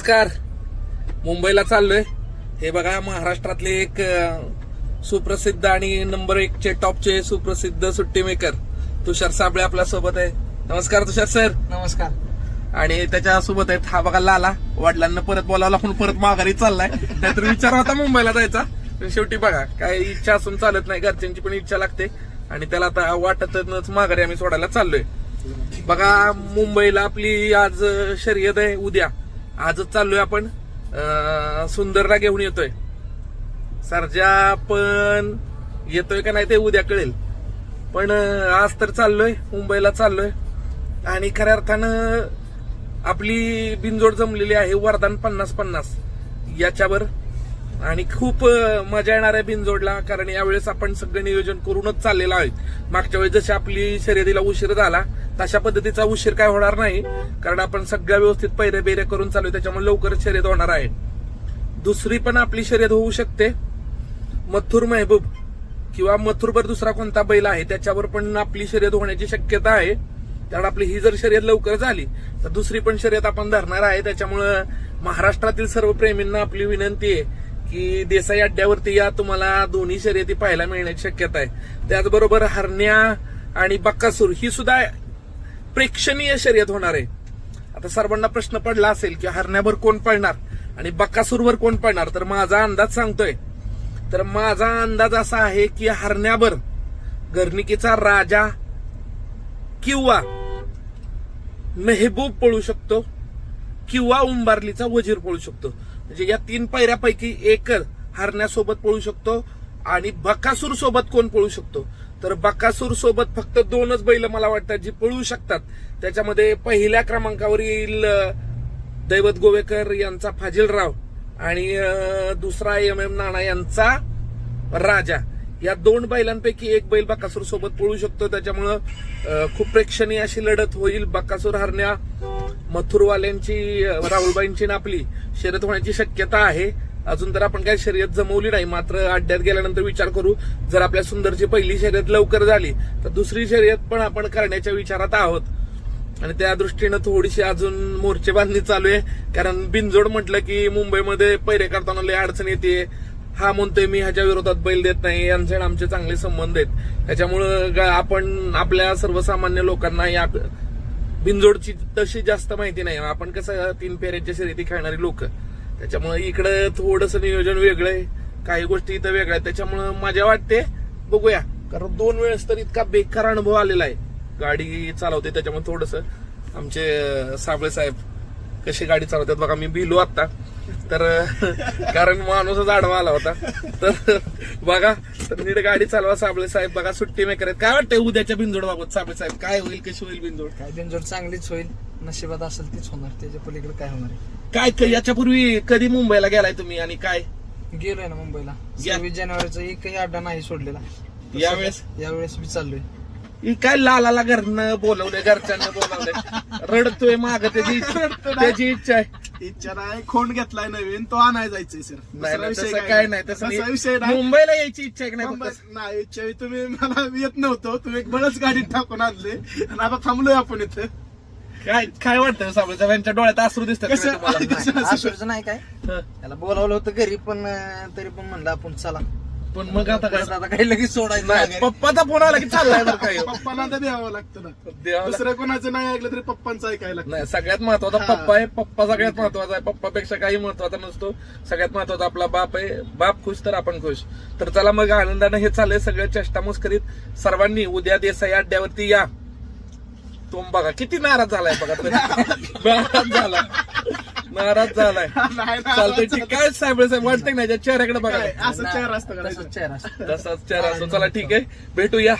नमस्कार. मुंबईला चाललोय. हे बघा महाराष्ट्रातले एक सुप्रसिद्ध आणि नंबर एक चे टॉपचे सुप्रसिद्ध सुट्टी मेकर तुषार साबळे आपल्यासोबत आहे. नमस्कार तुषार सर. नमस्कार. आणि त्याच्या सोबत आहेत हा बघा लाला. वडिलांना परत बोलावला म्हणून परत माघारी चाललाय. नाहीतर विचार होता मुंबईला जायचा. पण शेवटी बघा काय इच्छा असून चालत नाही. घरच्यांची पण इच्छा लागते. आणि त्याला आता वाटतच माघारी आम्ही सोडायला चाललोय. बघा मुंबईला आपली आज शर्यत आहे उद्या. आजच चाललोय आपण सुंदरला घेऊन येतोय. सरजा पण येतोय का नाही ते उद्या कळेल. पण आज तर चाललोय मुंबईला चाललोय. आणि खऱ्या अर्थानं आपली बिनजोड जमलेली आहे वरदान पन्नास पन्नास. याच्यावर आणि खूप मजा येणार आहे बिनजोडला कारण यावेळेस आपण सगळं नियोजन करूनच चाललेलं आहे मागच्या वेळेस जशी आपली शर्यतीला उशीर झाला तशा पद्धतीचा उशीर काय होणार नाही कारण आपण सगळ्या व्यवस्थित पैरे बेरे करून चालू आहे, त्याच्यामुळे लवकरच शर्यत होणार आहे. दुसरी पण आपली शर्यत होऊ शकते. मथुर मेहबूब किंवा मथुरभर दुसरा कोणता बैल आहे त्याच्यावर पण आपली शर्यत होण्याची शक्यता आहे. कारण आपली ही जर शर्यत लवकर झाली तर दुसरी पण शर्यत आपण धरणार आहे. त्याच्यामुळं महाराष्ट्रातील सर्व प्रेमींना आपली विनंती आहे की देसाई अड्ड्यावरती या तुम्हाला दोन्ही शर्यती पाहायला मिळण्याची शक्यता आहे. त्याचबरोबर हरण्या आणि बक्कासूर ही सुद्धा प्रेक्षणीय शर्यत होणार आहे. आता सर्वांना प्रश्न पडला असेल की हरण्यावर कोण पळणार आणि बक्कासूरवर कोण पळणार? तर माझा अंदाज सांगतोय. तर माझा अंदाज असा आहे की हरण्यावर गर्निकीचा राजा किंवा मेहबूब पळू शकतो किंवा उंबारलीचा वजीर पळू शकतो. म्हणजे या तीन पायऱ्यापैकी एक हरण्यासोबत पळू शकतो आणि बकासूर सोबत कोण पळू शकतो? तर बकासूर सोबत फक्त दोनच बैल मला वाटतात जी पळू शकतात. त्याच्यामध्ये पहिल्या क्रमांकावर येईल दैवत गोवेकर यांचा फाजिलराव आणि दुसरा एम एम नाना यांचा राजा. या दोन बैलांपैकी एक बैल बकासूर सोबत पळू शकतो. त्याच्यामुळं खूप प्रेक्षणीय अशी लढत होईल बकासूर हरण्या. मथुरवाल्यांची राहुलबाईंची नापली आपली शर्यत होण्याची शक्यता आहे. अजून तर आपण काय शर्यत जमवली नाही मात्र अड्ड्यात गेल्यानंतर विचार करू. जर आपल्या सुंदरची पहिली शर्यत लवकर झाली तर दुसरी शर्यत पण आपण करण्याच्या विचारात आहोत. आणि त्या दृष्टीनं थोडीशी अजून मोर्चे बांधणी चालू आहे. कारण बिनजोड म्हटलं की मुंबईमध्ये पैरे करताना लय अडचण येते. हा म्हणतोय मी ह्याच्या विरोधात बैल देत नाही यांचे आमचे चांगले संबंध आहेत. त्याच्यामुळं आपण आपल्या सर्वसामान्य लोकांना या बिनजोडची तशी जास्त माहिती नाही. आपण कसं तीन फेऱ्यांच्या शर्यती खेळणारी लोक. त्याच्यामुळे इकडं थोडस नियोजन वेगळं आहे. काही गोष्टी इथं वेगळ्या आहेत. त्याच्यामुळं मजा वाटते बघूया. कारण दोन वेळेस तर इतका बेकार अनुभव आलेला आहे. गाडी चालवते त्याच्यामुळे थोडस आमचे साबळे साहेब कशी गाडी चालवतात बघा मी भिलो आता तर कारण माणूसच आडवा आला होता. तर बघा तर नीट गाडी चालवा साबळे साहेब. बघा सुट्टी मेकर आहेत. काय वाटतंय उद्याच्या बिंजोड बाबत साबळे साहेब? काय होईल? कशी होईल बिंजोड काय बिनजोड चांगलीच होईल. नशिबात असेल तीच होणार. त्याच्या पलीकडे काय होणार आहे? काय क- याच्यापूर्वी कधी मुंबईला गेलाय तुम्ही आणि काय? गेलोय ना मुंबईला. या- सव्वीस जानेवारीचा एकही अड्डा नाही सोडलेला. यावेळेस? यावेळेस मी चाललोय. ही काय लालाला घरनं बोलवले घरच्यांना बोलवले रडतोय माग त्याची त्याची इच्छा आहे. इच्छा नाही खोंड घेतलाय नवीन तो आणाय जायचंय सर नाही दुसरा नाही, विषय तसं काय नाही तसं तसा विषय नाही. मुंबईला यायची इच्छा आहे की नाही मुंबई-? नाही इच्छा आहे. तुम्ही मला येत नव्हतो तुम्ही एक बळच गाडीत टाकून आणले आणि आता थांबलोय आपण इथं काय काय वाटतं साबळे यांच्या डोळ्यात अश्रू दिसतात का कसं- तुम्हाला? कसं- नाही, काय हं. त्याला बोलावलं होतं घरी पण अं, तरी पण म्हणलं आपण चला पण मग आता काय? आता काही लगेच सोडायचं नाही माघारी. पप्पाचा फोन आला की चाललाय बरं काय पप्पांना तर द्यावं लागतं ना. दुसऱ्या कोणाचं नाही ऐकलं तरी पप्पांचं ऐकायला लागतं. नाही सगळ्यात महत्त्वाचा हा. पप्पा आहे. पप्पा सगळ्यात महत्त्वाचा आहे. पप्पापेक्षा काही महत्त्वाचा नसतो. सगळ्यात महत्त्वाचा आपला बाप आहे. बाप खुश तर आपण खुश. तर चला मग आनंदानं हे चाललंय सगळं. चेष्टा करीत सर्वांनी उद्या देसाई अड्ड्यावरती या. तो बघा किती नाराज झालाय बघा. तरी. नाराज झाला. नाराज झालाय. नाही, नाही, चालतंय ठीक काय साहेब? साहेब वाटतंय ना चेहऱ्याकडे बघा. असं चेहरा असतं का तसाच चेहरा असतो. तसाच चेहरा असतो. चला ठीक आहे. भेटूया.